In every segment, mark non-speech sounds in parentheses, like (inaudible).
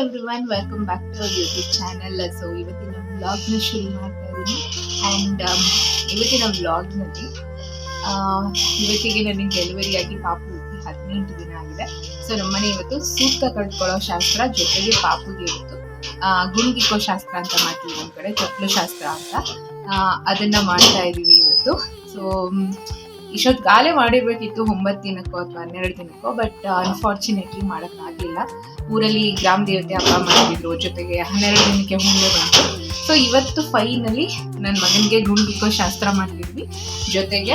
Everyone welcome back to YouTube channel so ಇವತ್ತಿನ ವ್ಲಾಗ್ನ ಶುರು ಮಾಡ್ತಾ ಇದ್ದೀನಿ ಆ್ಯಂಡ್ ಇವತ್ತಿನ ವ್ಲಾಗ್ನಲ್ಲಿ ಇವತ್ತಿಗೆ ನನಗೆ ಡೆಲಿವರಿ ಆಗಿ ಪಾಪು ಹದಿನೆಂಟು ದಿನ ಆಗಿದೆ. ಸೊ ನಮ್ಮನೆ ಇವತ್ತು ಸೂಕ್ತ ಕಟ್ಕೊಳ್ಳೋ ಶಾಸ್ತ್ರ ಜೊತೆಗೆ ಪಾಪುಗೆ ಇವತ್ತು ಗುಣಿಗಿಕ್ಕೋ ಶಾಸ್ತ್ರ ಅಂತ ಮಾಡ್ತೀವಿ ನಮ್ಮ ಕಡೆ ತೊಟ್ಲು ಶಾಸ್ತ್ರ ಅಂತ. ಅದನ್ನು ಮಾಡ್ತಾ ಇದೀವಿ ಇವತ್ತು. ಸೊ ಇಷ್ಟೊತ್ತು ಗಾಲೆ ಮಾಡಿರ್ಬೇಕಿತ್ತು ಒಂಬತ್ತು ದಿನಕ್ಕೋ ಅಥವಾ ಹನ್ನೆರಡು ದಿನಕ್ಕೋ ಬಟ್ ಅನ್ಫಾರ್ಚುನೇಟ್ಲಿ ಮಾಡೋಕ್ಕಾಗಲಿಲ್ಲ ಊರಲ್ಲಿ ಗ್ರಾಮ ದೇವತೆ ಹಬ್ಬ ಮಾಡಿದ್ರು ಜೊತೆಗೆ ಹನ್ನೆರಡು ದಿನಕ್ಕೆ ಹುಣ್ಣೆ ಬಂತು. ಸೊ ಇವತ್ತು ಫೈನಲಿ ನನ್ನ ಮಗನಿಗೆ ಗುಂಡಿಕೋ ಶಾಸ್ತ್ರ ಮಾಡಿದ್ವಿ. ಜೊತೆಗೆ,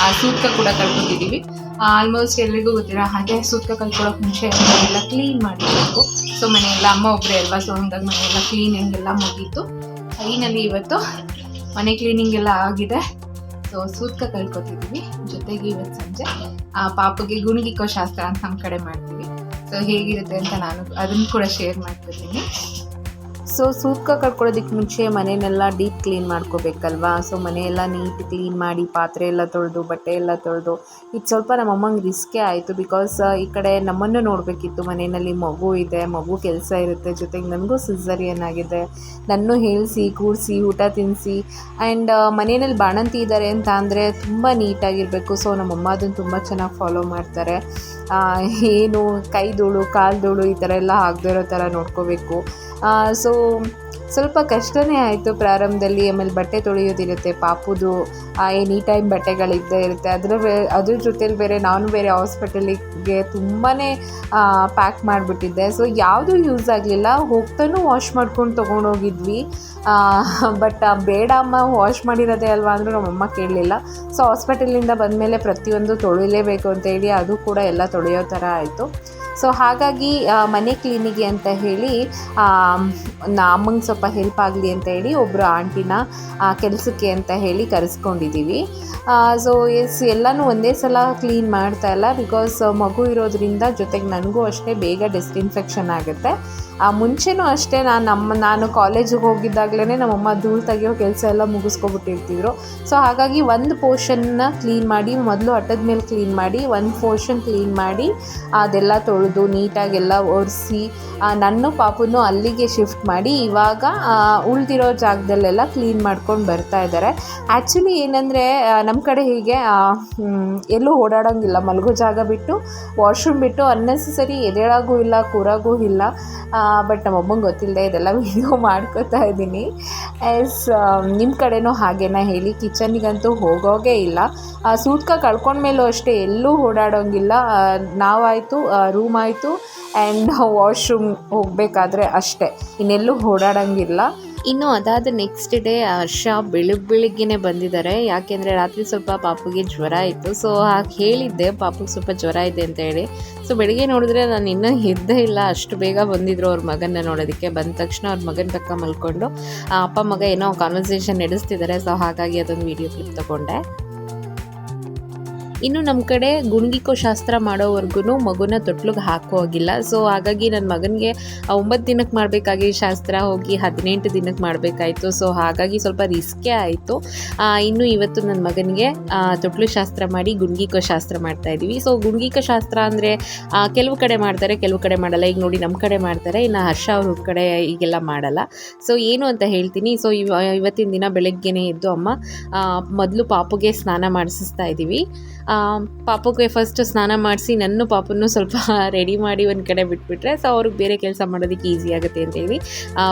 ಆ, ಸೂತ್ಕ ಕೂಡ ಕಳ್ಕೊಂಡಿದ್ದೀವಿ. ಆಲ್ಮೋಸ್ಟ್ ಎಲ್ರಿಗೂ ಗೊತ್ತಿರೋ ಹಾಗೆ ಸೂತ್ಕ ಕಲ್ಕೊಳ್ಳೋಕೆ ಮುಂಚೆ ಎಲ್ಲ ಕ್ಲೀನ್ ಮಾಡಿರಬೇಕು. ಸೊ ಮನೆಯೆಲ್ಲ ಅಮ್ಮ ಒಬ್ಬರೇ ಅಲ್ವಾ ಸೊ ಹಂಗಾಗಿ ಮನೆಯೆಲ್ಲ ಕ್ಲೀನಿಂಗ್ ಎಲ್ಲ ಮುಗೀತು. ಫೈನಲಿ ಇವತ್ತು ಮನೆ ಕ್ಲೀನಿಂಗ್ ಎಲ್ಲ ಆಗಿದೆ. ಸೊ ಸೂತ್ಕ ಕಲ್ಕೊತಿದ್ದೀವಿ ಜೊತೆಗೆ ಇವತ್ತು ಸಂಜೆ, ಆ, ಪಾಪಗೆ ಗುಣಗಿಕೋ ಶಾಸ್ತ್ರ ಅಂತ ನಮ್ಮ ಕಡೆ ಮಾಡ್ತೀವಿ. ಸೊ ಹೇಗಿರುತ್ತೆ ಅಂತ ನಾನು ಅದನ್ನು ಕೂಡ ಶೇರ್ ಮಾಡ್ಕೊತೀನಿ. ಸೊ ಸೂತ್ಕ ಕಟ್ಕೊಳ್ಳೋದಕ್ಕೆ ಮುಂಚೆ ಮನೆಯನ್ನೆಲ್ಲ ಡೀಪ್ ಕ್ಲೀನ್ ಮಾಡ್ಕೋಬೇಕಲ್ವಾ? ಸೊ ಮನೆಯೆಲ್ಲ ನೀಟ್ ಕ್ಲೀನ್ ಮಾಡಿ, ಪಾತ್ರೆ ಎಲ್ಲ ತೊಳೆದು, ಬಟ್ಟೆ ಎಲ್ಲ ತೊಳೆದು, ಇದು ಸ್ವಲ್ಪ ನಮ್ಮ ಅಮ್ಮಂಗೆ ರಿಸ್ಕೇ ಆಯಿತು ಬಿಕಾಸ್ ಈ ಕಡೆ ನಮ್ಮನ್ನು ನೋಡಬೇಕಿತ್ತು. ಮನೆಯಲ್ಲಿ ಮಗು ಇದೆ, ಮಗು ಕೆಲಸ ಇರುತ್ತೆ, ಜೊತೆಗೆ ನನಗೂ ಸಿಸರಿಯನ್ ಆಗಿದೆ. ನನ್ನ ಹೇಳಿಸಿ ಕೂರಿಸಿ ಊಟ ತಿನ್ನಿಸಿ ಆ್ಯಂಡ್ ಮನೆಯಲ್ಲಿ ಬಾಣಂತಿ ಇದ್ದಾರೆ ಅಂತ ಅಂದರೆ ತುಂಬ ನೀಟಾಗಿರಬೇಕು. ಸೊ ನಮ್ಮಮ್ಮ ಅದನ್ನು ತುಂಬ ಚೆನ್ನಾಗಿ ಫಾಲೋ ಮಾಡ್ತಾರೆ. ಏನು ಕೈ ಧೂಳು, ಕಾಲು ಧೂಳು ಈ ಥರ ಎಲ್ಲ ಆಗದೇ ಇರೋ ಥರ ನೋಡ್ಕೋಬೇಕು. ಸೊ ಸ್ವಲ್ಪ ಕಷ್ಟನೇ ಆಯಿತು ಪ್ರಾರಂಭದಲ್ಲಿ, ಆಮೇಲೆ ಬಟ್ಟೆ ತೊಳೆಯೋದಿರುತ್ತೆ, ಪಾಪುದು ಎನಿ ಟೈಮ್ ಬಟ್ಟೆಗಳಿದ್ದೇ ಇರುತ್ತೆ. ಅದರ ಬೇ ಅದ್ರ ಜೊತೇಲಿ ಬೇರೆ ನಾನು ಬೇರೆ ಹಾಸ್ಪಿಟಲಿಗೆ ತುಂಬಾ ಪ್ಯಾಕ್ ಮಾಡಿಬಿಟ್ಟಿದ್ದೆ. ಸೊ ಯಾವುದೂ ಯೂಸ್ ಆಗಲಿಲ್ಲ. ಹೋಗ್ತಾನೂ ವಾಶ್ ಮಾಡ್ಕೊಂಡು ತೊಗೊಂಡೋಗಿದ್ವಿ. ಬಟ್ ಬೇಡ ಅಮ್ಮ ವಾಶ್ ಮಾಡಿರೋದೇ ಅಲ್ವಾ ಅಂದರೂ ನಮ್ಮಮ್ಮ ಕೇಳಲಿಲ್ಲ. ಸೊ ಹಾಸ್ಪಿಟಲಿಂದ ಬಂದಮೇಲೆ ಪ್ರತಿಯೊಂದು ತೊಳಿಲೇಬೇಕು ಅಂತ ಹೇಳಿ, ಅದು ಕೂಡ ಎಲ್ಲ ತೊಳೆಯೋ ಥರ ಆಯಿತು. ಸೊ ಹಾಗಾಗಿ ಮನೆ ಕ್ಲೀನಿಗೆ ಅಂತ ಹೇಳಿ ಅಮ್ಮಂಗೆ ಸ್ವಲ್ಪ ಹೆಲ್ಪ್ ಆಗಲಿ ಅಂತ ಹೇಳಿ ಒಬ್ಬರು ಆಂಟಿನ ಕೆಲಸಕ್ಕೆ ಅಂತ ಹೇಳಿ ಕರೆಸ್ಕೊಂಡಿದ್ದೀವಿ ಸೊ ಎಸ್ ಎಲ್ಲನೂ ಒಂದೇ ಸಲ ಕ್ಲೀನ್ ಮಾಡ್ತಾ ಇಲ್ಲ. ಬಿಕಾಸ್ ಮಗು ಇರೋದ್ರಿಂದ ಜೊತೆಗೆ ನನಗೂ ಅಷ್ಟೇ ಬೇಗ ಡಿಸ್ಇನ್ಫೆಕ್ಷನ್ ಆಗುತ್ತೆ. ಮುಂಚೆನೂ ಅಷ್ಟೇ ನಾನು ನಮ್ಮ, ನಾನು ಕಾಲೇಜಿಗೆ ಹೋಗಿದ್ದಾಗಲೇ ನಮ್ಮಮ್ಮ ಧೂಳು ತೆಗಿಯೋ ಕೆಲಸ ಎಲ್ಲ ಮುಗಿಸ್ಕೊಬಿಟ್ಟಿರ್ತಿದ್ರು. ಸೊ ಹಾಗಾಗಿ ಒಂದು ಪೋರ್ಷನ್ನ ಕ್ಲೀನ್ ಮಾಡಿ, ಮೊದಲು ಅಟ್ಟದ ಮೇಲೆ ಕ್ಲೀನ್ ಮಾಡಿ, ಒಂದು ಪೋರ್ಷನ್ ಕ್ಲೀನ್ ಮಾಡಿ, ಅದೆಲ್ಲ ತೊಳೆದು ನೀಟಾಗೆಲ್ಲ ಒರೆಸಿ ನನ್ನ ಪಾಪುನು ಅಲ್ಲಿಗೆ ಶಿಫ್ಟ್ ಮಾಡಿ ಇವಾಗ ಉಳಿದಿರೋ ಜಾಗದಲ್ಲೆಲ್ಲ ಕ್ಲೀನ್ ಮಾಡ್ಕೊಂಡು ಬರ್ತಾ ಇದ್ದಾರೆ. ಆ್ಯಕ್ಚುಲಿ ಏನಂದರೆ ನಮ್ಮ ಕಡೆ ಹೀಗೆ ಎಲ್ಲೂ ಓಡಾಡೋಂಗಿಲ್ಲ. ಮಲಗೋ ಜಾಗ ಬಿಟ್ಟು ವಾಶ್ರೂಮ್ ಬಿಟ್ಟು ಅನ್ನೆಸೆಸರಿ ಎದೇಳಾಗೂ ಇಲ್ಲ, ಕೂರಾಗೂ ಇಲ್ಲ. ಬಟ್ ನಮ್ಮಮ್ಮಂಗೆ ಗೊತ್ತಿಲ್ಲದೆ ಇದೆಲ್ಲ ವಿಡಿಯೋ (laughs) ಮಾಡ್ಕೋತಾ ಇದ್ದೀನಿ. ಎಸ್ ನಿಮ್ಮ ಕಡೆನೂ ಹಾಗೇನ ಹೇಳಿ. ಕಿಚನ್ನಿಗಂತೂ ಹೋಗೋಗೇ ಇಲ್ಲ. ಕಳ್ಕೊಂಡ ಕಳ್ಕೊಂಡ್ಮೇಲೂ ಅಷ್ಟೇ ಎಲ್ಲೂ ಓಡಾಡೋಂಗಿಲ್ಲ. ನಾವಾಯಿತು ರೂಮ್ ಆಯಿತು ಆ್ಯಂಡ್ ವಾಶ್ರೂಮ್ ಹೋಗಬೇಕಾದ್ರೆ ಅಷ್ಟೇ. ಇನ್ನೆಲ್ಲೂ ಓಡಾಡೋಂಗಿಲ್ಲ. ಇನ್ನು ಅದಾದ ನೆಕ್ಸ್ಟ್ ಡೇ ಹರ್ಷ ಬೆಳಗ್ಗೆ ಬೆಳಿಗ್ಗೆನೆ ಬಂದಿದ್ದಾರೆ. ಯಾಕೆಂದರೆ ರಾತ್ರಿ ಸ್ವಲ್ಪ ಪಾಪುಗೆ ಜ್ವರ ಇತ್ತು. ಸೊ ಹಾಗೆ ಹೇಳಿದ್ದೆ, ಪಾಪುಗೆ ಸ್ವಲ್ಪ ಜ್ವರ ಇದೆ ಅಂತ ಹೇಳಿ. ಸೊ ಬೆಳಗ್ಗೆ ನೋಡಿದ್ರೆ ನಾನು ಇನ್ನೂ ಇದ್ದೇ ಇಲ್ಲ. ಅಷ್ಟು ಬೇಗ ಬಂದಿದ್ರು ಅವ್ರ ಮಗನ್ನ ನೋಡೋದಕ್ಕೆ. ಬಂದ ತಕ್ಷಣ ಅವ್ರ ಮಗನ ಪಕ್ಕ ಮಲ್ಕೊಂಡು ಅಪ್ಪ ಮಗ ಏನೋ ಕಾನ್ವರ್ಸೇಷನ್ ನಡೆಸ್ತಿದ್ದಾರೆ. ಸೊ ಹಾಗಾಗಿ ಅದೊಂದು ವಿಡಿಯೋ ಕ್ಲಿಪ್ ತಗೊಂಡೆ. ಇನ್ನು ನಮ್ಮ ಕಡೆ ಗುಣಗಿಕೋ ಶಾಸ್ತ್ರ ಮಾಡೋವರೆಗೂ ಮಗುನ ತೊಟ್ಲಿಗೆ ಹಾಕೋ ಹೋಗಿಲ್ಲ. ಸೊ ಹಾಗಾಗಿ ನನ್ನ ಮಗನಿಗೆ ಒಂಬತ್ತು ದಿನಕ್ಕೆ ಮಾಡಬೇಕಾಗಿ ಶಾಸ್ತ್ರ ಹೋಗಿ ಹದಿನೆಂಟು ದಿನಕ್ಕೆ ಮಾಡಬೇಕಾಯಿತು. ಸೊ ಹಾಗಾಗಿ ಸ್ವಲ್ಪ ರಿಸ್ಕೇ ಆಯಿತು. ಇನ್ನು ಇವತ್ತು ನನ್ನ ಮಗನಿಗೆ ತೊಟ್ಲು ಶಾಸ್ತ್ರ ಮಾಡಿ ಗುಣಗಿಕೋ ಶಾಸ್ತ್ರ ಮಾಡ್ತಾ ಇದ್ದೀವಿ ಸೊ ಗುಣಗಿಕ ಶಾಸ್ತ್ರ ಅಂದರೆ ಕೆಲವು ಕಡೆ ಮಾಡ್ತಾರೆ, ಕೆಲವು ಕಡೆ ಮಾಡಲ್ಲ. ಈಗ ನೋಡಿ ನಮ್ಮ ಕಡೆ ಮಾಡ್ತಾರೆ, ಇನ್ನು ಹರ್ಷ ಅವ್ರ ಕಡೆ ಈಗೆಲ್ಲ ಮಾಡಲ್ಲ. ಸೊ ಏನು ಅಂತ ಹೇಳ್ತೀನಿ. ಸೊ ಇವ, ಇವತ್ತಿನ ದಿನ ಬೆಳಗ್ಗೆನೇ ಎದ್ದು ಅಮ್ಮ ಮೊದಲು ಪಾಪುಗೆ ಸ್ನಾನ ಮಾಡಿಸ್ತಾ ಇದ್ದೀವಿ ಪಾಪುಗೆ ಫಸ್ಟ್ ಸ್ನಾನ ಮಾಡಿಸಿ ನನ್ನ ಪಾಪನ್ನು ಸ್ವಲ್ಪ (laughs) ರೆಡಿ ಮಾಡಿ ಒಂದು ಕಡೆ ಬಿಟ್ಬಿಟ್ರೆ ಸೊ ಅವ್ರಿಗೆ ಬೇರೆ ಕೆಲಸ ಮಾಡೋದಕ್ಕೆ ಈಸಿ ಆಗುತ್ತೆ ಅಂತ ಹೇಳಿ.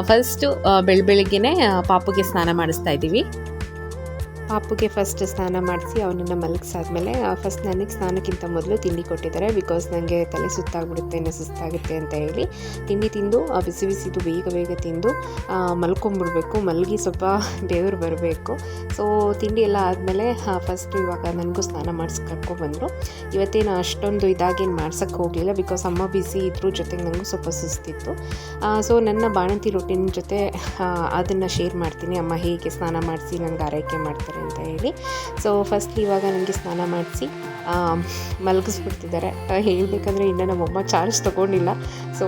ಫಸ್ಟು ಬೆಳ, ಬೆಳಗ್ಗೆನೆ ಪಾಪಕ್ಕೆ ಸ್ನಾನ ಮಾಡಿಸ್ತಾ ಇದ್ದೀವಿ. ಪಾಪುಗೆ ಫಸ್ಟ್ ಸ್ನಾನ ಮಾಡಿಸಿ ಅವನನ್ನು ಮಲಗಿಸಾದ್ಮೇಲೆ ಫಸ್ಟ್ ನನಗೆ ಸ್ನಾನಕ್ಕಿಂತ ಮೊದಲು ತಿಂಡಿ ಕೊಟ್ಟಿದ್ದಾರೆ. ಬಿಕಾಸ್ ನನಗೆ ತಲೆ ಸುತ್ತಾಗ್ಬಿಡುತ್ತೆ ಏನೋ ಸುಸ್ತಾಗುತ್ತೆ ಅಂತ ಹೇಳಿ ತಿಂಡಿ ತಿಂದು ಬಿಸಿ ಬಿಸಿದು ಬೇಗ ಬೇಗ ತಿಂದು ಮಲ್ಕೊಂಬಿಡ್ಬೇಕು. ಮಲಗಿ ಸ್ವಲ್ಪ ಬೆವರು ಬರಬೇಕು. ಸೊ ತಿಂಡಿ ಎಲ್ಲ ಆದಮೇಲೆ ಫಸ್ಟ್ ಇವಾಗ ನನಗೂ ಸ್ನಾನ ಮಾಡಿಸಿ ಕರ್ಕೊಬಂದರು ಇವತ್ತೇನು ಅಷ್ಟೊಂದು ಇದಾಗೇನು ಮಾಡ್ಸೋಕ್ಕೆ ಹೋಗಲಿಲ್ಲ. ಬಿಕಾಸ್ ಅಮ್ಮ ಬಿಸಿ ಇದ್ರ, ಜೊತೆಗೆ ನನಗೂ ಸ್ವಲ್ಪ ಸುಸ್ತಿತ್ತು. ಸೊ ನನ್ನ ಬಾಣಂತಿ ರೊಟ್ಟಿನ ಜೊತೆ ಅದನ್ನು ಶೇರ್ ಮಾಡ್ತೀನಿ. ಅಮ್ಮ ಹೇಗೆ ಸ್ನಾನ ಮಾಡಿಸಿ ನನಗೆ ಆರೈಕೆ ಮಾಡ್ತಾರೆ ಅಂತ ಹೇಳಿ. ಸೊ ಫಸ್ಟ್ ಇವಾಗ ನನಗೆ ಸ್ನಾನ ಮಾಡಿಸಿ ಮಲಗಿಸ್ಬಿಡ್ತಿದ್ದಾರೆ. ಹೇಳಬೇಕಂದ್ರೆ ಇನ್ನು ನಮ್ಮಮ್ಮ ಚಾರ್ಜ್ ತೊಗೊಂಡಿಲ್ಲ. ಸೊ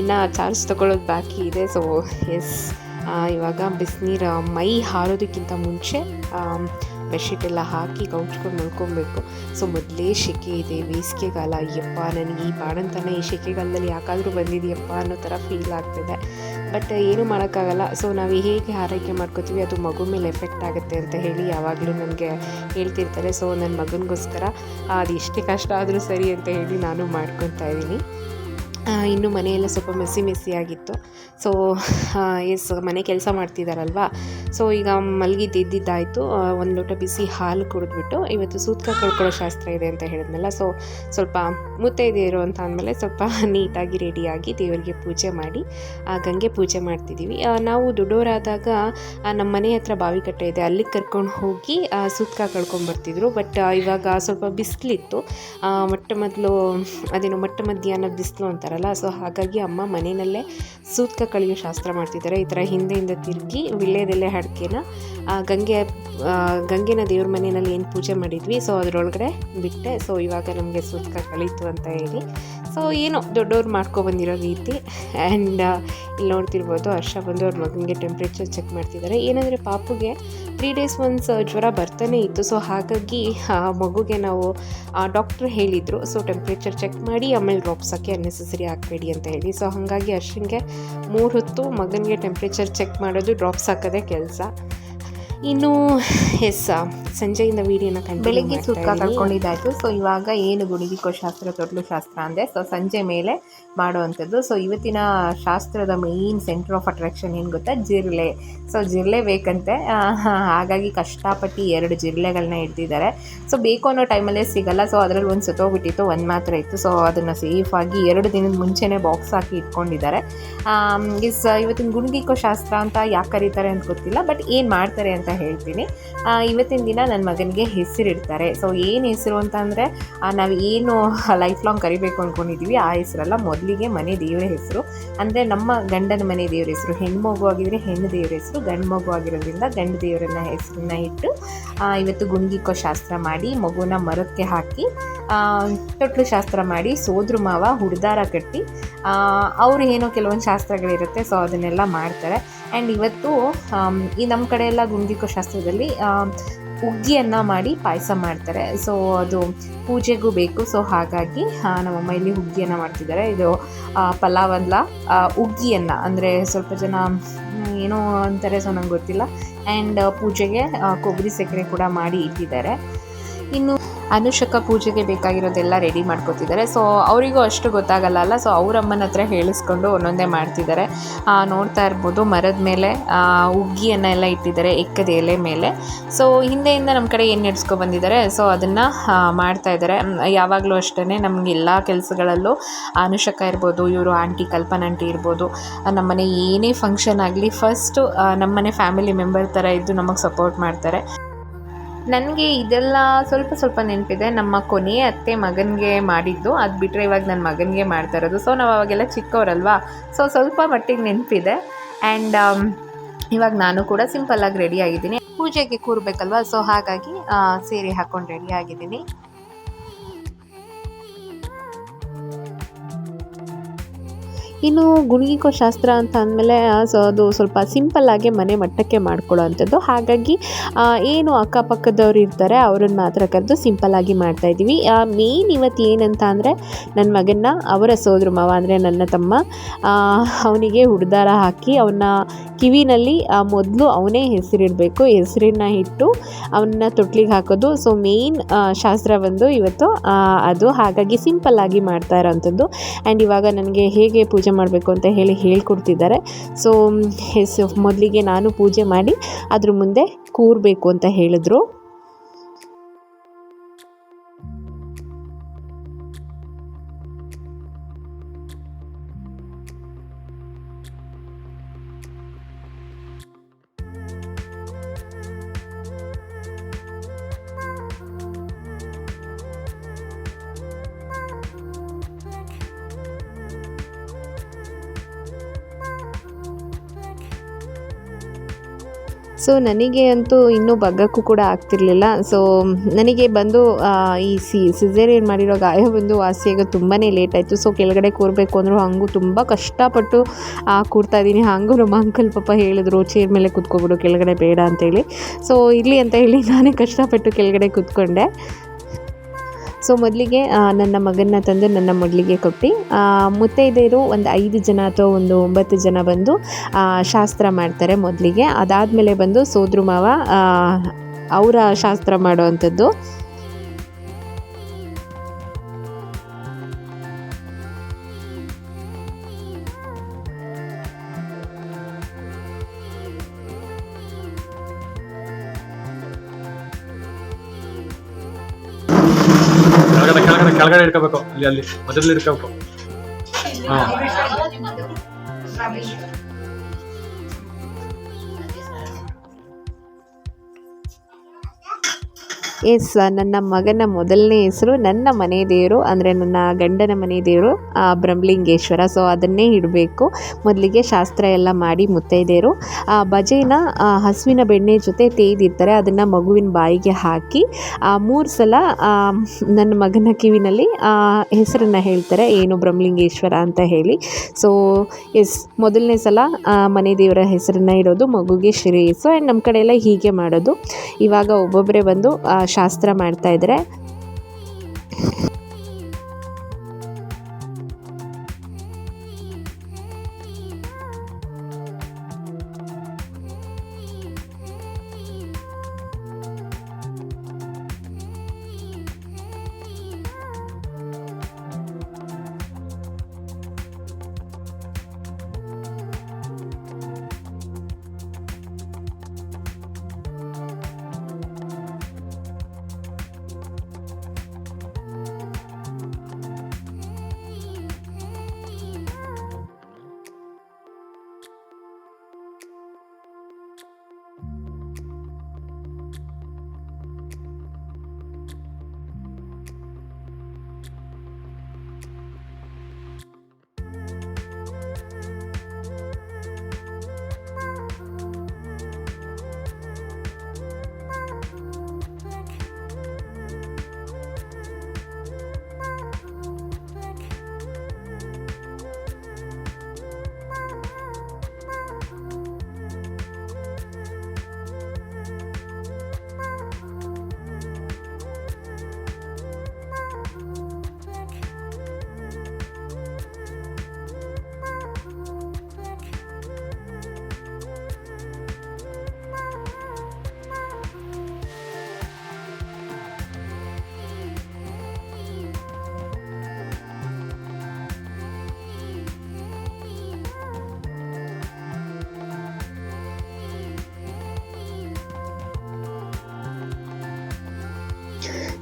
ಇನ್ನು ಚಾರ್ಜ್ ತೊಗೊಳ್ಳೋದು ಬಾಕಿ ಇದೆ. ಸೊ ಎಸ್ ಇವಾಗ ಬಿಸಿನೀರು ಮೈ ಹಾರೋದಕ್ಕಿಂತ ಮುಂಚೆ ಬೆಡ್ಶೀಟ್ ಎಲ್ಲ ಹಾಕಿ ಕೌಚ್ಕೊಂಡು ಮಲ್ಕೊಬೇಕು. ಸೊ ಮೊದಲೇ ಶೆಕೆ ಇದೆ ಬೇಸಿಗೆಗಾಲ ಅಯ್ಯಪ್ಪ ನನಗೆ ಈ ಬಾಣಂತನ ಈ ಶೆಕೆಗಾಲದಲ್ಲಿ ಯಾಕಾದರೂ ಬಂದಿದೆಯಪ್ಪ ಅನ್ನೋ ಥರ ಫೀಲ್ ಆಗ್ತಿದೆ. ಬಟ್ ಏನೂ ಮಾಡೋಕ್ಕಾಗಲ್ಲ. ಸೊ ನಾವು ಹೇಗೆ ಆರೈಕೆ ಮಾಡ್ಕೋತೀವಿ, ಅದು ಮಗು ಮೇಲೆ ಎಫೆಕ್ಟ್ ಆಗುತ್ತೆ ಅಂತ ಹೇಳಿ ಯಾವಾಗಲೂ ನನಗೆ ಹೇಳ್ತಿರ್ತಾರೆ. ಸೊ ನನ್ನ ಮಗನಿಗೋಸ್ಕರ ಅದು ಎಷ್ಟೇ ಕಷ್ಟ ಆದರೂ ಸರಿ ಅಂತ ಹೇಳಿ ನಾನು ಮಾಡ್ಕೊತಾ ಇದ್ದೀನಿ. ಇನ್ನು ಮನೆಯೆಲ್ಲ ಸ್ವಲ್ಪ ಮೆಸ್ಸಿ ಮೆಸ್ಸಿ ಆಗಿತ್ತು. ಸೊ ಎಸ್ ಮನೆ ಕೆಲಸ ಮಾಡ್ತಿದ್ದಾರಲ್ವಾ ಸೊ ಈಗ ಮಲಗಿದ್ದು ಇದ್ದಿದ್ದಾಯಿತು. ಒಂದು ಲೋಟ ಬಿಸಿ ಹಾಲು ಕುಡಿದ್ಬಿಟ್ಟು ಇವತ್ತು ಸೂತ್ಕ ಕಳ್ಕೊಳ್ಳೋ ಶಾಸ್ತ್ರ ಇದೆ ಅಂತ ಹೇಳಿದ್ನಲ್ಲ. ಸೊ ಸ್ವಲ್ಪ ಮುತ್ತೈದೆಯರು ಅಂತ ಅಂದಮೇಲೆ ಸ್ವಲ್ಪ (laughs) ನೀಟಾಗಿ ರೆಡಿಯಾಗಿ ದೇವರಿಗೆ ಪೂಜೆ ಮಾಡಿ ಆ, ಗಂಗೆ ಪೂಜೆ ಮಾಡ್ತಿದ್ದೀವಿ. ನಾವು ದೊಡ್ಡವರಾದಾಗ ನಮ್ಮ ಮನೆ ಹತ್ರ ಬಾವಿಕಟ್ಟೆ ಇದೆ. ಅಲ್ಲಿಗೆ ಕರ್ಕೊಂಡು ಹೋಗಿ ಸೂತ್ಕ ಕಳ್ಕೊಂಬರ್ತಿದ್ರು ಬಟ್ ಇವಾಗ ಸ್ವಲ್ಪ ಬಿಸಿಲಿತ್ತು. ಮೊಟ್ಟ ಮೊದಲು ಅದೇನು ಮೊಟ್ಟ ಮಧ್ಯಾಹ್ನ ಬಿಸಿಲು ಅಂತಾರಲ್ಲ. ಸೊ ಹಾಗಾಗಿ ಅಮ್ಮ ಮನೆಯಲ್ಲೇ ಸೂತ್ಕ ಕಳೆಯೋ ಶಾಸ್ತ್ರ ಮಾಡ್ತಿದ್ದಾರೆ. ಈ ಥರ ಹಿಂದೆಯಿಂದ ತಿರುಗಿ ವಿಳ್ಯದೆಲೆ ಅಡಿಕೆನ ಗಂಗೆ ಗಂಗೆನ ದೇವ್ರ ಮನೆಯಲ್ಲಿ ಏನು ಪೂಜೆ ಮಾಡಿದ್ವಿ ಸೊ ಅದರೊಳಗಡೆ ಬಿಟ್ಟೆ ಸೊ ಇವಾಗ ನಮಗೆ ಸೂತ್ಕ ಕಳೀತು ಅಂತ ಹೇಳಿ ಸೊ ಏನೋ ದೊಡ್ಡವ್ರು ಮಾಡ್ಕೊಬಂದಿರೋ ರೀತಿ ಆ್ಯಂಡ್ ಇಲ್ಲಿ ನೋಡ್ತಿರ್ಬೋದು ಹರ್ಷ ಬಂದು ಅವ್ರ ಮಗನಿಗೆ ಟೆಂಪ್ರೇಚರ್ ಚೆಕ್ ಮಾಡ್ತಿದ್ದಾರೆ ಏನಂದರೆ ಪಾಪುಗೆ ತ್ರೀ ಡೇಸ್ ಒನ್ಸ್ ಜ್ವರ ಬರ್ತಾನೆ ಇತ್ತು ಸೊ ಹಾಗಾಗಿ, ಆ, ಮಗುಗೆ ನಾವು ಡಾಕ್ಟ್ರ್ ಹೇಳಿದರು ಸೊ ಟೆಂಪ್ರೇಚರ್ ಚೆಕ್ ಮಾಡಿ ಆಮೇಲೆ ಡ್ರಾಪ್ಸ್ ಹಾಕಿ ಅನ್ನೆಸೆಸರಿ ಹಾಕಬೇಡಿ ಅಂತ ಹೇಳಿ ಸೊ ಹಾಗಾಗಿ ಅರ್ಶನ್ಗೆ ಮೂರು ಹೊತ್ತು ಮಗನಿಗೆ ಟೆಂಪ್ರೇಚರ್ ಚೆಕ್ ಮಾಡೋದು ಡ್ರಾಪ್ಸ್ ಹಾಕೋದೇ ಕೆಲಸ. ಇನ್ನು ಎಸ್ ಸಂಜೆಯಿಂದ ವೀಡಿಯೋನ ಬೆಳಿಗ್ಗೆ ಸುಕ್ಕ ಕಂಡು ಸೊ ಇವಾಗ ಏನು ಗುಣಿಗಿಕೋ ಶಾಸ್ತ್ರ ತೊಟ್ಲು ಶಾಸ್ತ್ರ ಅಂದೆ. ಸೊ ಸಂಜೆ ಮೇಲೆ ಮಾಡುವಂಥದ್ದು. ಸೊ ಇವತ್ತಿನ ಶಾಸ್ತ್ರದ ಮೇಯ್ನ್ ಸೆಂಟರ್ ಆಫ್ ಅಟ್ರಾಕ್ಷನ್ ಏನು ಗೊತ್ತಾ? ಜಿರ್ಲೆ. ಸೊ ಜಿರ್ಲೆ ಬೇಕಂತೆ. ಹಾಗಾಗಿ ಕಷ್ಟಪಟ್ಟು ಎರಡು ಜಿರ್ಲೆಗಳನ್ನ ಇಡ್ತಿದ್ದಾರೆ. ಸೊ ಬೇಕು ಅನ್ನೋ ಟೈಮಲ್ಲೇ ಸಿಗಲ್ಲ. ಸೊ ಅದರಲ್ಲಿ ಒಂದು ಸುತ್ತೋಗ್ಬಿಟ್ಟಿತ್ತು ಒಂದು ಮಾತ್ರ ಇತ್ತು. ಸೊ ಅದನ್ನು ಸೇಫಾಗಿ ಎರಡು ದಿನದ ಮುಂಚೆನೇ ಬಾಕ್ಸ್ ಹಾಕಿ ಇಟ್ಕೊಂಡಿದ್ದಾರೆ. ಇಸ್ ಇವತ್ತಿನ ಗುಣಗಿಕೋ ಶಾಸ್ತ್ರ ಅಂತ ಯಾಕೆ ಕರೀತಾರೆ ಅಂತ ಗೊತ್ತಿಲ್ಲ ಬಟ್ ಏನು ಮಾಡ್ತಾರೆ ಅಂತ ಹೇಳ್ತೀನಿ. ಇವತ್ತಿನ ದಿನ ನನ್ನ ಮಗನಿಗೆ ಹೆಸರಿಡ್ತಾರೆ ಸೊ ಏನು ಹೆಸರು ಅಂತ ಅಂದರೆ ನಾವು ಏನು ಲೈಫ್ ಲಾಂಗ್ ಕರಿಬೇಕು ಅಂದ್ಕೊಂಡಿದ್ದೀವಿ ಆ ಹೆಸರಲ್ಲ ಮೊದಲಿಗೆ ಮನೆ ದೇವರ ಹೆಸರು. ಅಂದರೆ, ನಮ್ಮ ಗಂಡನ ಮನೆ ದೇವರ ಹೆಸರು, ಹೆಣ್ಣು ಮಗು ಆಗಿದ್ರೆ ಹೆಣ್ಣು ದೇವರ ಹೆಸರು, ಗಂಡು ಮಗು ಆಗಿರೋದ್ರಿಂದ ಗಂಡು ದೇವರನ್ನ ಹೆಸರನ್ನ ಇಟ್ಟು ಇವತ್ತು ಗುಂಗಿಕೋ ಶಾಸ್ತ್ರ ಮಾಡಿ, ಮಗುನ ಮರಕ್ಕೆ ಹಾಕಿ ತೊಟ್ಲು ಶಾಸ್ತ್ರ ಮಾಡಿ, ಸೋದ್ರ ಮಾವ, ಹುಡ್ದಾರ ಕಟ್ಟಿ ಅವರು ಏನೋ ಕೆಲವೊಂದು ಶಾಸ್ತ್ರಗಳಿರುತ್ತೆ ಸೊ ಅದನ್ನೆಲ್ಲ ಮಾಡ್ತಾರೆ. ಆ್ಯಂಡ್ ಇವತ್ತು ಈ ನಮ್ಮ ಕಡೆ ಎಲ್ಲ ಗುಂಡಿಕೋ ಶಾಸ್ತ್ರದಲ್ಲಿ ಹುಗ್ಗಿಯನ್ನು ಮಾಡಿ ಪಾಯಸ ಮಾಡ್ತಾರೆ. ಸೊ ಅದು ಪೂಜೆಗೂ ಬೇಕು. ಸೊ ಹಾಗಾಗಿ ನಮ್ಮಮ್ಮ ಇಲ್ಲಿ ಹುಗ್ಗಿಯನ್ನು ಮಾಡ್ತಿದ್ದಾರೆ. ಇದು ಆ, ಪಲಾವ್ ಅಲ್ಲ ಆ, ಹುಗ್ಗಿಯನ್ನು ಅಂದರೆ ಸ್ವಲ್ಪ ಜನ ಏನೋ ಅಂತಾರೆ ಸೊ ನಂಗೆ ಗೊತ್ತಿಲ್ಲ. ಆ್ಯಂಡ್ ಪೂಜೆಗೆ ಕೊಬ್ಬರಿ ಸಕ್ಕರೆ ಕೂಡ ಮಾಡಿ ಇಟ್ಟಿದ್ದಾರೆ. ಇನ್ನು ಅನುಷಕ ಪೂಜೆಗೆ ಬೇಕಾಗಿರೋದೆಲ್ಲ ರೆಡಿ ಮಾಡ್ಕೋತಿದ್ದಾರೆ. ಸೊ ಅವರಿಗೂ ಅಷ್ಟು ಗೊತ್ತಾಗಲ್ಲ ಅಲ್ಲ. ಸೊ ಅವ್ರ ಅಮ್ಮನ ಹತ್ರ ಹೇಳಿಸ್ಕೊಂಡು ಒಂದೊಂದೇ ಮಾಡ್ತಿದ್ದಾರೆ. ನೋಡ್ತಾ ಇರ್ಬೋದು ಮರದ ಮೇಲೆ ಉಗ್ಗಿಯನ್ನು ಎಲ್ಲ ಇಟ್ಟಿದ್ದಾರೆ ಎಕ್ಕದ ಎಲೆ ಮೇಲೆ. ಸೊ ಹಿಂದೆಯಿಂದ ನಮ್ಮ ಕಡೆ ಏನು ನಡೆಸ್ಕೊ ಬಂದಿದ್ದಾರೆ? ಸೊ ಅದನ್ನು ಮಾಡ್ತಾ ಇದ್ದಾರೆ. ಯಾವಾಗಲೂ ಅಷ್ಟೇ ನಮ್ಗೆ ಎಲ್ಲ ಕೆಲಸಗಳಲ್ಲೂ ಅನುಷಕ ಇರ್ಬೋದು, ಇವರು ಆಂಟಿ ಕಲ್ಪನಾ ಆಂಟಿ ಇರ್ಬೋದು ನಮ್ಮನೆ ಏನೇ ಫಂಕ್ಷನ್ ಆಗಲಿ ಫಸ್ಟು ನಮ್ಮನೆ ಫ್ಯಾಮಿಲಿ ಮೆಂಬರ್ ಥರ ಇದ್ದು ನಮಗೆ ಸಪೋರ್ಟ್ ಮಾಡ್ತಾರೆ. ನನಗೆ ಇದೆಲ್ಲ ಸ್ವಲ್ಪ ಸ್ವಲ್ಪ ನೆನಪಿದೆ. ನಮ್ಮ ಕೊನೆಯ ಅತ್ತೆ ಮಗನಿಗೆ ಮಾಡಿದ್ದು. ಅದು ಬಿಟ್ಟರೆ ಇವಾಗ ನನ್ನ ಮಗನಿಗೆ ಮಾಡ್ತಾ ಇರೋದು. ಸೊ ನಾವು ಅವಾಗೆಲ್ಲ ಚಿಕ್ಕವರಲ್ವಾ? ಸೊ ಸ್ವಲ್ಪ ಮಟ್ಟಿಗೆ ನೆನಪಿದೆ. ಆ್ಯಂಡ್ ಇವಾಗ ನಾನು ಕೂಡ ಸಿಂಪಲ್ಲಾಗಿ ರೆಡಿ ಆಗಿದ್ದೀನಿ. ಪೂಜೆಗೆ ಕೂರಬೇಕಲ್ವಾ? ಸೊ ಹಾಗಾಗಿ ಸೀರೆ ಹಾಕ್ಕೊಂಡು ರೆಡಿ ಆಗಿದ್ದೀನಿ. ಇನ್ನು ಗುಣಿಗಿಕೋ ಶಾಸ್ತ್ರ ಅಂತ ಅಂದಮೇಲೆ ಸೊ ಅದು ಸ್ವಲ್ಪ ಸಿಂಪಲ್ ಆಗಿ ಮನೆ ಮಟ್ಟಕ್ಕೆ ಮಾಡ್ಕೊಳ್ಳೋ ಅಂಥದ್ದು ಹಾಗಾಗಿ ಏನು ಅಕ್ಕಪಕ್ಕದವ್ರು ಇರ್ತಾರೆ, ಅವ್ರನ್ನ ಮಾತ್ರ ಕರೆದು ಸಿಂಪಲ್ಲಾಗಿ ಮಾಡ್ತಾಯಿದ್ದೀವಿ ಮೇನ್ ಇವತ್ತು ಏನಂತ ಅಂದರೆ ನನ್ನ ಮಗನ್ನ ಅವರ ಸೋದರ ಮಾವ ಅಂದರೆ ನನ್ನ ತಮ್ಮ. ಅವನಿಗೆ ಹುಡ್ದಾರ ಹಾಕಿ ಅವನ್ನ ಕಿವಿನಲ್ಲಿ ಮೊದಲು ಅವನೇ ಹೆಸರಿಡಬೇಕು. ಹೆಸರನ್ನ ಇಟ್ಟು ಅವನ್ನ ತೊಟ್ಲಿಗೆ ಹಾಕೋದು. ಸೊ ಮೇನ್ ಶಾಸ್ತ್ರ ಬಂದು ಇವತ್ತು ಅದು. ಹಾಗಾಗಿ ಸಿಂಪಲ್ ಆಗಿ ಮಾಡ್ತಾ ಇರೋವಂಥದ್ದು ಆ್ಯಂಡ್ ಇವಾಗ ನನಗೆ ಹೇಗೆ ಪೂಜೆ ಮಾಡಬೇಕು ಅಂತ ಹೇಳಿ ಹೇಳ್ಕೊಡ್ತಿದ್ದಾರೆ. ಸೊ ಮೊದಲಿಗೆ ನಾನು ಪೂಜೆ ಮಾಡಿ ಅದ್ರ ಮುಂದೆ ಕೂರಬೇಕು ಅಂತ ಹೇಳಿದ್ರು. ಸೊ ನನಗೆ ಅಂತೂ ಇನ್ನೂ ಬಗ್ಗಕ್ಕೂ ಕೂಡ ಆಗ್ತಿರ್ಲಿಲ್ಲ. ಸೊ ನನಗೆ ಬಂದು ಈ ಸಿ ಸಿಝೇರಿಯನ್ ಮಾಡಿರೋ ಗಾಯ ಬಂದು ವಾಸಿಯಾಗೋ ತುಂಬಾ ಲೇಟ್ ಆಯಿತು. ಸೊ ಕೆಳಗಡೆ ಕೂರಬೇಕು ಅಂದರೂ ಹಾಗೂ ತುಂಬ ಕಷ್ಟಪಟ್ಟು ಕೂರ್ತಾ ಇದ್ದೀನಿ. ಹಾಗೂ ನಮ್ಮ ಅಂಕಲ್ ಪಾಪ ಹೇಳಿದ್ರು ಚೇರ್ ಮೇಲೆ ಕೂತ್ಕೊಬಿಡು, ಕೆಳಗಡೆ ಬೇಡ ಅಂತೇಳಿ. ಸೊ ಇರಲಿ ಅಂತ ಹೇಳಿ ನಾನೇ ಕಷ್ಟಪಟ್ಟು ಕೆಳಗಡೆ ಕೂತ್ಕೊಂಡೆ. ಸೊ ಮೊದಲಿಗೆ ನನ್ನ ಮಗನ್ನ ತಂದು ನನ್ನ ಮಗಳಿಗೆ ಕೊಟ್ಟು ಮುತ್ತೈದೆಯರು ಒಂದು ಐದು ಜನ ಅಥವಾ ಒಂದು ಒಂಬತ್ತು ಜನ ಬಂದು ಶಾಸ್ತ್ರ ಮಾಡ್ತಾರೆ ಮೊದಲಿಗೆ. ಅದಾದಮೇಲೆ ಬಂದು ಸೋದ್ರ ಮಾವ ಅವರ ಶಾಸ್ತ್ರ ಮಾಡೋವಂಥದ್ದು ಕೆಳಗಡೆ ಇಡ್ಕೋಬೇಕು ಅಲ್ಲಿ ಅಲ್ಲಿ ಮೊದಲು ಇಟ್ಕೋಬೇಕು ಹಾ. ಎಸ್ ನನ್ನ ಮಗನ ಮೊದಲನೇ ಹೆಸರು ನನ್ನ ಮನೆ ದೇವರು ಅಂದರೆ ನನ್ನ ಗಂಡನ ಮನೆ ದೇವರು ಬ್ರಹ್ಮಲಿಂಗೇಶ್ವರ. ಸೊ ಅದನ್ನೇ ಇಡಬೇಕು. ಮೊದಲಿಗೆ ಶಾಸ್ತ್ರ ಎಲ್ಲ ಮಾಡಿ ಮುತ್ತೈದೆಯರು ಆ ಬಜೆನ ಆ, ಹಸುವಿನ ಬೆಣ್ಣೆ ಜೊತೆ ತೇಯ್ದಿರ್ತಾರೆ ಅದನ್ನು ಮಗುವಿನ ಬಾಯಿಗೆ ಹಾಕಿ ಮೂರು ಸಲ ನನ್ನ ಮಗನ ಕಿವಿನಲ್ಲಿ ಹೆಸರನ್ನು ಹೇಳ್ತಾರೆ. ಏನು ಬ್ರಹ್ಮಲಿಂಗೇಶ್ವರ ಅಂತ ಹೇಳಿ. ಸೊ ಎಸ್ ಮೊದಲನೇ ಸಲ ಮನೆ ದೇವರ ಹೆಸರನ್ನು ಇಡೋದು ಮಗುಗೆ ಶ್ರೇಯಸ್ಸು. ಆ್ಯಂಡ್ ನಮ್ಮ ಕಡೆ ಎಲ್ಲ ಹೀಗೆ ಮಾಡೋದು. ಇವಾಗ ಒಬ್ಬೊಬ್ಬರೇ ಬಂದು ಆ, ಶಾಸ್ತ್ರ ಮಾಡ್ತಾ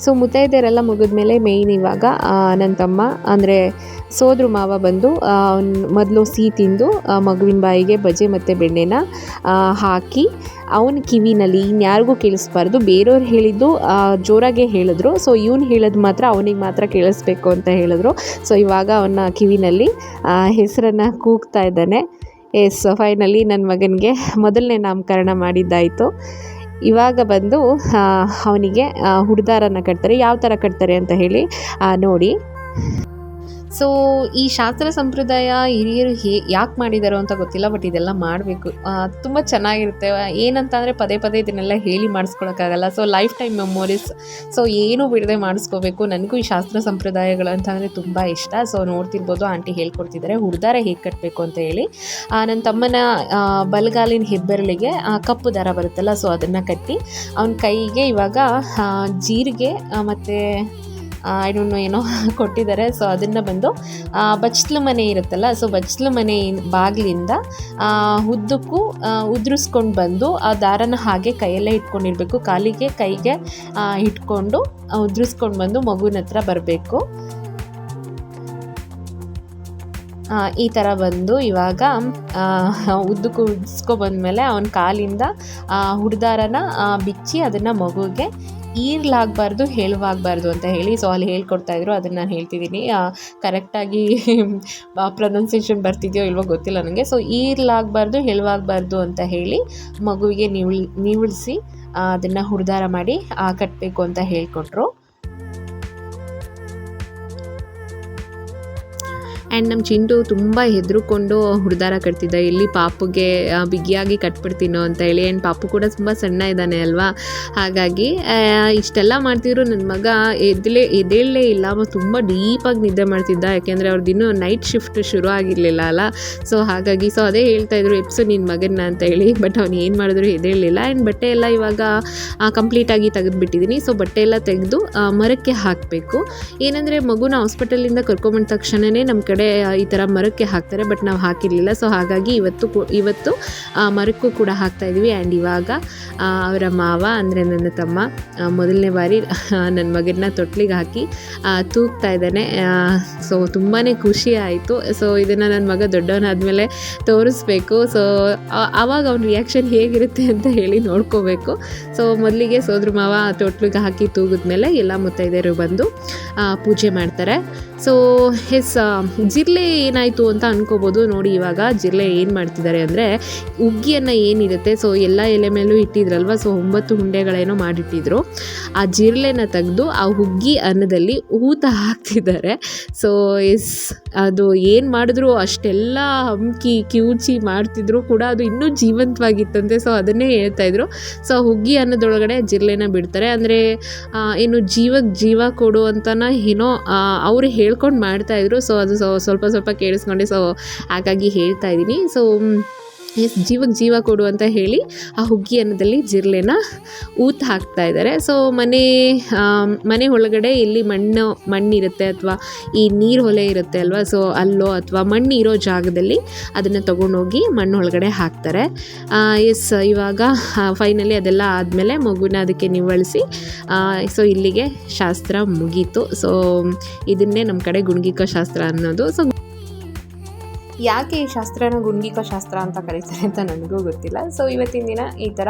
ಸೊ ಮುತ್ತೈದೆಯರೆಲ್ಲ ಮುಗಿದ್ಮೇಲೆ ಮೇಯ್ನ್ ಇವಾಗ ನನ್ನ ತಮ್ಮ, ಅಂದರೆ ಸೋದ್ರ ಮಾವ ಬಂದು ಮೊದಲು ಸಿಹಿ ತಿಂದು ಮಗುವಿನ ಬಾಯಿಗೆ ಬಜೆ ಮತ್ತು ಬೆಣ್ಣೆನ ಹಾಕಿ, ಅವನ ಕಿವಿನಲ್ಲಿ ಇನ್ಯಾರಿಗೂ ಕೇಳಿಸ್ಬಾರ್ದು ಬೇರೆಯವ್ರು ಹೇಳಿದ್ದು ಜೋರಾಗೆ ಹೇಳಿದ್ರು. ಸೊ ಇವನು ಹೇಳೋದು ಮಾತ್ರ ಅವನಿಗೆ ಮಾತ್ರ ಕೇಳಿಸ್ಬೇಕು ಅಂತ ಹೇಳಿದ್ರು. ಸೊ ಇವಾಗ ಅವನ ಕಿವಿನಲ್ಲಿ ಹೆಸರನ್ನು ಕೂಗ್ತಾ ಇದ್ದಾನೆ. ಎಸ್ ಫೈನಲಿ ನನ್ನ ಮಗನಿಗೆ ಮೊದಲನೇ ನಾಮಕರಣ ಮಾಡಿದ್ದಾಯಿತು. ಇವಾಗ ಬಂದು ಅವನಿಗೆ ಹುಡ್ದಾರನ್ನು ಕಟ್ತಾರೆ. ಯಾವ ಥರ ಕಟ್ತಾರೆ ಅಂತ ಹೇಳಿ ನೋಡಿ. ಸೊ ಈ ಶಾಸ್ತ್ರ ಸಂಪ್ರದಾಯ ಹಿರಿಯರು ಹೇ, ಯಾಕೆ ಮಾಡಿದಾರೋ ಅಂತ ಗೊತ್ತಿಲ್ಲ ಬಟ್ ಇದೆಲ್ಲ ಮಾಡಬೇಕು. ತುಂಬ ಚೆನ್ನಾಗಿರುತ್ತೆ. ಏನಂತಂದರೆ ಪದೇ ಪದೇ ಇದನ್ನೆಲ್ಲ ಹೇಳಿ ಮಾಡಿಸ್ಕೊಳಕ್ಕಾಗಲ್ಲ. So life time memories so ಏನೂ ಬಿಡದೆ ಮಾಡಿಸ್ಕೋಬೇಕು. ನನಗೂ ಈ ಶಾಸ್ತ್ರ ಸಂಪ್ರದಾಯಗಳು ಅಂತಂದರೆ ತುಂಬ ಇಷ್ಟ. ಸೊ ನೋಡ್ತಿರ್ಬೋದು, ಆಂಟಿ ಹೇಳ್ಕೊಡ್ತಿದ್ದಾರೆ. ಹುಡ್ದಾರ ಹೇಗೆ ಕಟ್ಟಬೇಕು ಅಂತ ಹೇಳಿ. ನನ್ನ ತಮ್ಮನ ಬಲಗಾಲಿನ ಹೆಬ್ಬೆರಳಿಗೆ ಕಪ್ಪು ದಾರ ಬರುತ್ತಲ್ಲ ಸೊ ಅದನ್ನು ಕಟ್ಟಿ, ಅವನ ಕೈಗೆ ಇವಾಗ ಜೀರಿಗೆ ಮತ್ತು ನೋ ಏನೋ (laughs) ಕೊಟ್ಟಿದ್ದಾರೆ. ಸೊ ಅದನ್ನು ಬಂದು ಬಚ್ಚಲು ಮನೆ ಇರುತ್ತಲ್ಲ ಸೊ ಬಚ್ಚಲು ಮನೆ ಬಾಗಿಲಿಂದ ಉದ್ದಕ್ಕೂ ಉದುರಿಸ್ಕೊಂಡು ಬಂದು, ಆ ದಾರನ ಹಾಗೆ ಕೈಯಲ್ಲೇ ಇಟ್ಕೊಂಡಿರಬೇಕು. ಕಾಲಿಗೆ, ಕೈಗೆ ಇಟ್ಕೊಂಡು ಉದ್ರಿಸ್ಕೊಂಡು ಬಂದು ಮಗುವಿನ ಹತ್ರ ಬರಬೇಕು. ಈ ಥರ ಬಂದು ಇವಾಗ ಉದ್ದಕ್ಕೂ ಉದ್ಸ್ಕೊ ಬಂದಮೇಲೆ ಅವನ ಕಾಲಿಂದ ಹುಡ್ದಾರನ ಬಿಚ್ಚಿ ಅದನ್ನು ಮಗುಗೆ ಈರ್ಲಾಗಬಾರ್ದು ಹೇಳುವಾಗಬಾರ್ದು ಅಂತ ಹೇಳಿ ಸೊ ಅಲ್ಲಿ ಹೇಳ್ಕೊಡ್ತಾ ಇದ್ರು. ಅದನ್ನು ನಾನು ಹೇಳ್ತಿದ್ದೀನಿ. ಕರೆಕ್ಟಾಗಿ ಪ್ರೊನೌನ್ಸಿಯೇಷನ್ ಬರ್ತಿದೆಯೋ ಇಲ್ವೋ ಗೊತ್ತಿಲ್ಲ ನನಗೆ ಸೊ ಈರ್ಲಾಗಬಾರ್ದು ಹೇಳುವಾಗಬಾರ್ದು ಅಂತ ಹೇಳಿ ಮಗುವಿಗೆ ನಿವಳ್, ನಿವಳಿಸಿ ಅದನ್ನು ಹುಡ್ದಾರ ಮಾಡಿ ಕಟ್ಟಬೇಕು ಅಂತ ಹೇಳ್ಕೊಟ್ರು. ಆ್ಯಂಡ್ ನಮ್ಮ ಚಿಂಟು ತುಂಬ ಹೆದ್ರುಕೊಂಡು ಹುಡ್ದಾರ ಕಟ್ತಿದ್ದ. ಇಲ್ಲಿ ಪಾಪುಗೆ ಬಿಗಿಯಾಗಿ ಕಟ್ಬಿಡ್ತೀನೋ ಅಂತ ಹೇಳಿ. ಆ್ಯಂಡ್ ಪಾಪು ಕೂಡ ತುಂಬ ಸಣ್ಣ ಇದ್ದಾನೆ ಅಲ್ವಾ? ಹಾಗಾಗಿ ಇಷ್ಟೆಲ್ಲ ಮಾಡ್ತಿದ್ರು. ನನ್ನ ಮಗ ಎದ್ದಲೇ ಎದ್ದೇಳಲೇ ಇಲ್ಲ. ತುಂಬ ಡೀಪಾಗಿ ನಿದ್ದೆ ಮಾಡ್ತಿದ್ದ. ಯಾಕೆಂದರೆ ಅವ್ರದ್ದು ಇನ್ನೂ ನೈಟ್ ಶಿಫ್ಟ್ ಶುರು ಆಗಿರಲಿಲ್ಲ ಅಲ್ಲ. ಸೊ ಹಾಗಾಗಿ ಸೊ ಅದೇ ಹೇಳ್ತಾ ಇದ್ರು ಎಪ್ಸು ನಿನ್ನ ಮಗನ ಅಂತ ಹೇಳಿ. ಬಟ್ ಅವ್ನು ಏನು ಮಾಡಿದ್ರು ಎದ್ದೇಳಲಿಲ್ಲ. ಆ್ಯಂಡ್ ಬಟ್ಟೆ ಎಲ್ಲ ಇವಾಗ ಕಂಪ್ಲೀಟಾಗಿ ತೆಗೆದುಬಿಟ್ಟಿದ್ದೀನಿ ಸೊ ಬಟ್ಟೆ ಎಲ್ಲ ತೆಗೆದು ಮರಕ್ಕೆ ಹಾಕಬೇಕು. ಏನಂದರೆ ಮಗುನ ಹಾಸ್ಪಿಟಲಿಂದ ಕರ್ಕೊಂಬಂದ ತಕ್ಷಣವೇ ನಮ್ಮ ಕಡೆ ಆ, ಈ ಥರ ಮರಕ್ಕೆ ಹಾಕ್ತಾರೆ ಬಟ್ ನಾವು ಹಾಕಿರಲಿಲ್ಲ. ಸೊ ಹಾಗಾಗಿ ಇವತ್ತು ಇವತ್ತು ಮರಕ್ಕೂ ಕೂಡ ಹಾಕ್ತಾ ಇದ್ವಿ. ಆ್ಯಂಡ್ ಇವಾಗ ಅವರ ಮಾವ ಅಂದರೆ ನನ್ನ ತಮ್ಮ ಮೊದಲನೇ ಬಾರಿ ನನ್ನ ಮಗನ ತೊಟ್ಲಿಗೆ ಹಾಕಿ ತೂಗ್ತಾ ಇದ್ದಾನೆ. ಸೊ ತುಂಬಾ ಖುಷಿ ಆಯಿತು. ಸೊ ಇದನ್ನು ನನ್ನ ಮಗ ದೊಡ್ಡವನಾದಮೇಲೆ ತೋರಿಸ್ಬೇಕು. ಸೊ ಆವಾಗ ಅವ್ನ ರಿಯಾಕ್ಷನ್ ಹೇಗಿರುತ್ತೆ ಅಂತ ಹೇಳಿ ನೋಡ್ಕೋಬೇಕು. ಸೊ ಮೊದಲಿಗೆ ಸೋದ್ರ ಮಾವ ತೊಟ್ಲಿಗೆ ಹಾಕಿ ತೂಗಿದ್ಮೇಲೆ ಎಲ್ಲ ಮುತ್ತೈದೆಯರು ಬಂದು ಪೂಜೆ ಮಾಡ್ತಾರೆ. ಸೊ ಎಸ್ ಜಿರ್ಲೆ ಏನಾಯಿತು ಅಂತ ಅನ್ಕೋಬೋದು. ನೋಡಿ, ಇವಾಗ ಜಿರಲೆ ಏನು ಮಾಡ್ತಿದ್ದಾರೆ ಅಂದರೆ ಉಗ್ಗಿಯನ್ನು ಏನಿರುತ್ತೆ, ಸೊ ಎಲ್ಲ ಎಲೆ ಮೇಲೂ ಇಟ್ಟಿದ್ರಲ್ವ, ಸೊ ಒಂಬತ್ತು ಹುಂಡೆಗಳೇನೋ ಮಾಡಿಟ್ಟಿದ್ರು. ಆ ಜಿರಲೆನ ತೆಗೆದು ಆ ಹುಗ್ಗಿ ಅನ್ನದಲ್ಲಿ ಊತ ಹಾಕ್ತಿದ್ದಾರೆ. ಸೊ, ಎಸ್, ಅದು ಏನು ಮಾಡಿದ್ರು, ಅಷ್ಟೆಲ್ಲ ಹಂಕಿ ಕಿವುಚಿ ಮಾಡ್ತಿದ್ರು ಕೂಡ ಅದು ಇನ್ನೂ ಜೀವಂತವಾಗಿತ್ತಂತೆ, ಸೊ ಅದನ್ನೇ ಹೇಳ್ತಾ ಇದ್ರು. ಸೊ ಹುಗ್ಗಿ ಅನ್ನದೊಳಗಡೆ ಜಿರಲೆನ ಬಿಡ್ತಾರೆ. ಅಂದರೆ ಏನು ಜೀವಕ್ಕೆ ಜೀವ ಕೊಡು ಅಂತನ ಏನೋ ಅವರು ಹೇಳ್ಕೊಂಡು ಮಾಡ್ತಾಯಿದ್ರು ಸೊ, ಅದು ಸ್ವಲ್ಪ ಸ್ವಲ್ಪ ಕೇಳಿಸ್ಕೊಂಡೆ. ಸೊ ಹಾಗಾಗಿ ಹೇಳ್ತಾ ಇದ್ದೀನಿ. ಸೊ ಜೀವಕ್ಕೆ ಜೀವ ಕೊಡು ಅಂತ ಹೇಳಿ ಆ ಹುಗ್ಗಿ ಅನ್ನದಲ್ಲಿ ಜಿರಲೆನ ಊತ ಹಾಕ್ತಾ ಇದ್ದಾರೆ. ಸೊ ಮನೆ ಮನೆ ಒಳಗಡೆ ಎಲ್ಲಿ ಮಣ್ಣು, ಮಣ್ಣಿರುತ್ತೆ ಅಥವಾ ಈ ನೀರು ಹೊಲೆ ಇರುತ್ತೆ ಅಲ್ವಾ? ಸೊ ಅಲ್ಲೋ ಅಥವಾ ಮಣ್ಣು ಇರೋ ಜಾಗದಲ್ಲಿ ಅದನ್ನು ತೊಗೊಂಡೋಗಿ ಮಣ್ಣು ಒಳಗಡೆ ಹಾಕ್ತಾರೆ. ಎಸ್ ಇವಾಗ ಫೈನಲಿ ಅದೆಲ್ಲ ಆದಮೇಲೆ ಮಗುನ ಅದಕ್ಕೆ ನಿವಳಿಸಿ ಸೊ ಇಲ್ಲಿಗೆ ಶಾಸ್ತ್ರ ಮುಗೀತು. ಸೊ ಇದನ್ನೇ ನಮ್ಮ ಕಡೆ ಗುಣ್ಗಿಕ ಶಾಸ್ತ್ರ ಅನ್ನೋದು. ಸೊ ಯಾಕೆ ಈ ಶಾಸ್ತ್ರನ ಗುಂಡಿಕ ಶಾಸ್ತ್ರ ಅಂತ ಕರೀತಾರೆ ಅಂತ ನನಗೂ ಗೊತ್ತಿಲ್ಲ. ಸೊ ಇವತ್ತಿನ ದಿನ ಈ ಥರ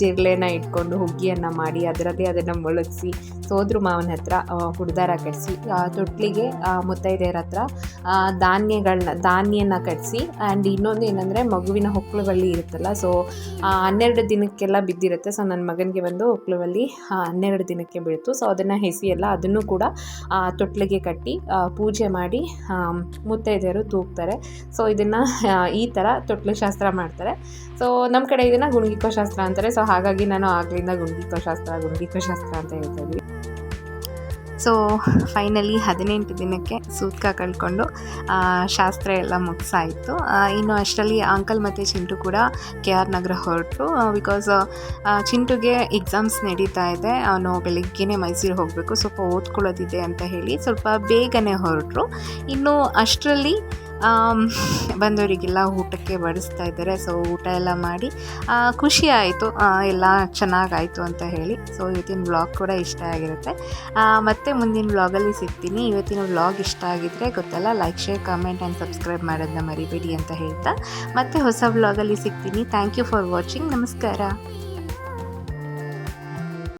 ಜಿರ್ಲೆನ ಇಟ್ಕೊಂಡು ಹುಗ್ಗಿಯನ್ನು ಮಾಡಿ ಅದರಲ್ಲಿ ಅದನ್ನು ಮೊಳಗಿಸಿ, ಸೋದ್ರ ಮಾವನ ಹತ್ರ ಹುಡ್ದಾರ ಕಟ್ಸಿ ತೊಟ್ಲಿಗೆ ಮುತ್ತೈದೆಯರ ಹತ್ರ ಧಾನ್ಯಗಳನ್ನ ಧಾನ್ಯನ ಕಟ್ಸಿ ಆ್ಯಂಡ್ ಇನ್ನೊಂದು ಏನಂದರೆ ಮಗುವಿನ ಹೊಕ್ಕಳುವಲ್ಲಿ ಇರುತ್ತಲ್ಲ ಸೊ ಹನ್ನೆರಡು ದಿನಕ್ಕೆಲ್ಲ ಬಿದ್ದಿರುತ್ತೆ. ಸೊ ನನ್ನ ಮಗನಿಗೆ ಬಂದು ಹೊಕ್ಕಳುವಲ್ಲಿ ಹನ್ನೆರಡು ದಿನಕ್ಕೆ ಬೀಳ್ತು. ಸೊ ಅದನ್ನು ಹೆಸಿಯೆಲ್ಲ ಅದನ್ನು ಕೂಡ ತೊಟ್ಲಿಗೆ ಕಟ್ಟಿ ಪೂಜೆ ಮಾಡಿ ಮುತ್ತೈದೆಯರು ತೂಗ್ತಾರೆ. ಸೊ ಇದನ್ನು ಈ ಥರ ತೊಟ್ಲು ಶಾಸ್ತ್ರ ಮಾಡ್ತಾರೆ. ಸೊ ನಮ್ಮ ಕಡೆ ಇದನ್ನು ಗುಣಗಿಕೋ ಶಾಸ್ತ್ರ ಅಂತಾರೆ. ಸೊ ಹಾಗಾಗಿ ನಾನು ಆಗಲಿಂದ ಗುಣಗಿಕೋ ಶಾಸ್ತ್ರ ಗುಣಗಿಕೋ ಶಾಸ್ತ್ರ ಅಂತ ಹೇಳ್ತಾ ಇದ್ವಿ ಸೊ ಫೈನಲಿ ಹದಿನೆಂಟು ದಿನಕ್ಕೆ ಸೂತ್ಕ ಕಳ್ಕೊಂಡು ಶಾಸ್ತ್ರ ಎಲ್ಲ ಮುಗಿಸಾಯಿತು. ಇನ್ನು ಅಷ್ಟರಲ್ಲಿ ಅಂಕಲ್ ಮತ್ತು ಚಿಂಟು ಕೂಡ ಕೆ ಆರ್ ನಗರ ಹೊರಟು ಬಿಕಾಸ್ ಚಿಂಟುಗೆ ಎಕ್ಸಾಮ್ಸ್ ನಡೀತಾ ಇದೆ. ಅವನು ಬೆಳಿಗ್ಗೆನೇ ಮೈಸೂರು ಹೋಗಬೇಕು. ಸ್ವಲ್ಪ ಓದ್ಕೊಳ್ಳೋದಿದೆ ಅಂತ ಹೇಳಿ ಸ್ವಲ್ಪ ಬೇಗನೆ ಹೊರಟರು. ಇನ್ನು ಅಷ್ಟರಲ್ಲಿ ಬಂದವರಿಗೆಲ್ಲ ಊಟಕ್ಕೆ ಬಡಿಸ್ತಾ ಇದ್ದಾರೆ. ಸೊ ಊಟ ಎಲ್ಲ ಮಾಡಿ ಖುಷಿ ಆಯಿತು. ಎಲ್ಲ ಚೆನ್ನಾಗಾಯಿತು ಅಂತ ಹೇಳಿ. ಸೊ ಇವತ್ತಿನ ವ್ಲಾಗ್ ಕೂಡ ಇಷ್ಟ ಆಗಿರುತ್ತೆ. ಮತ್ತೆ ಮುಂದಿನ ವ್ಲಾಗಲ್ಲಿ ಸಿಗ್ತೀನಿ. ಇವತ್ತಿನ ವ್ಲಾಗ್ ಇಷ್ಟ ಆಗಿದ್ರೆ ಗೊತ್ತಲ್ಲ like share comment and subscribe ಮಾಡೋದನ್ನ ಮರಿಬೇಡಿ ಅಂತ ಹೇಳ್ತಾ. ಮತ್ತೆ ಹೊಸ ವ್ಲಾಗಲ್ಲಿ ಸಿಗ್ತೀನಿ. ಥ್ಯಾಂಕ್ ಯು ಫಾರ್ ವಾಚಿಂಗ್ ನಮಸ್ಕಾರ.